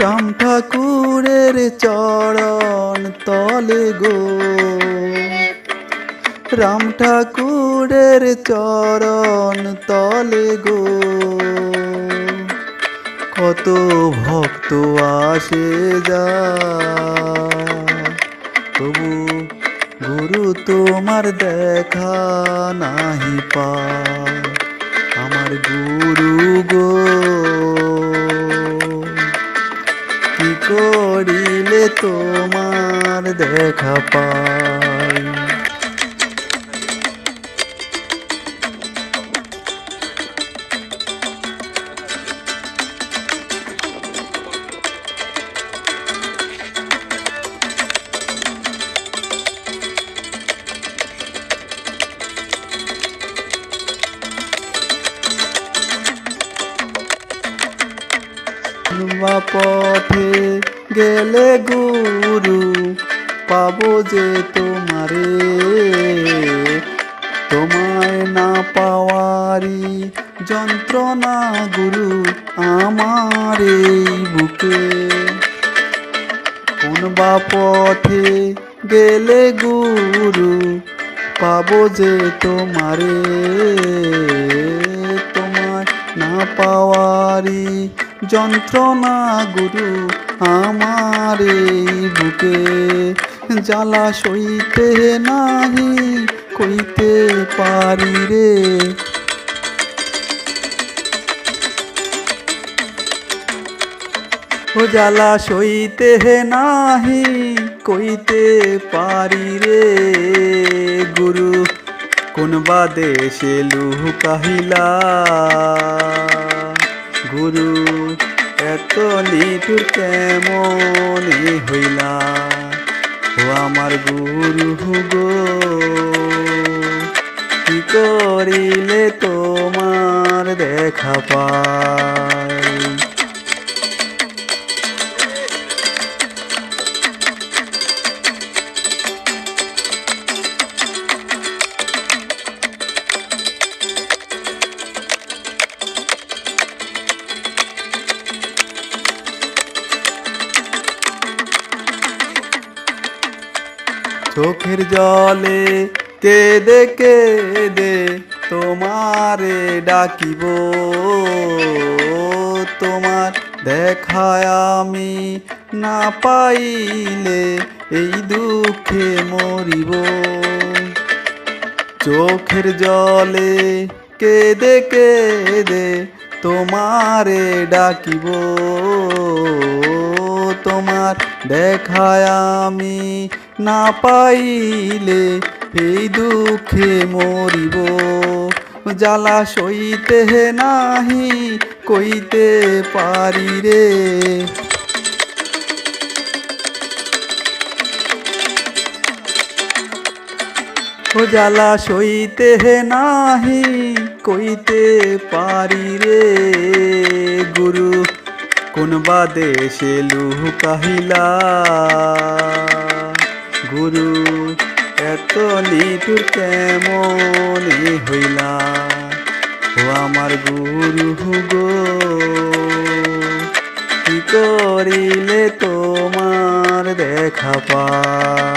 রাম ঠাকুরের চরণ তলে গো। রাম ঠাকুরের চরণ তলে গো। কত ভক্ত আসে যা। তবু গুরু তোমার দেখা নাহি পায় আমার গুরু গো। তোমার দেখা পাই। পথে গেলে গুরু পাবো যে তোমারে। তোমায় না পাওয়ারি যন্ত্রণা গুরু আমার এই বুকে। কোন বা পথে গেলে গুরু পাবো যে তোমারে। তোমায় না পাওয়ারি যন্ত্রণা গুরু আমার এই বুকে জ্বালা সইতে নাহি, কইতে পারি রে। ও জ্বালা সইতে নাহি, কইতে পারি রে। গুরু, কোন বা দেশে লুহু কাহিলা। গুরু এত নিঠুর কেমন হইলা? ও আমার গুরু গো কি করিলে তোমার দেখা পায়? চোখের জলে কেঁদে কেঁদে তোমারে ডাকিব। তোমার দেখায় আমি না পাইলে এই দুঃখে মরিব। চোখের জলে কেঁদে কেঁদে তোমারে ডাকিব। তোমার দেখায় আমি না পাইলে এই দুঃখে মরিব। জ্বালা সইতে নাহি, কইতে পারি রে। ও জ্বালা সইতে নাহি, কইতে পারি রে। গুরু, কোন বা দেশে লুহু কাহিলা। গুরু এত লিটুর কেমন হইলা? ও আমার গুরু গো কি করিলে তোমার দেখা পায়?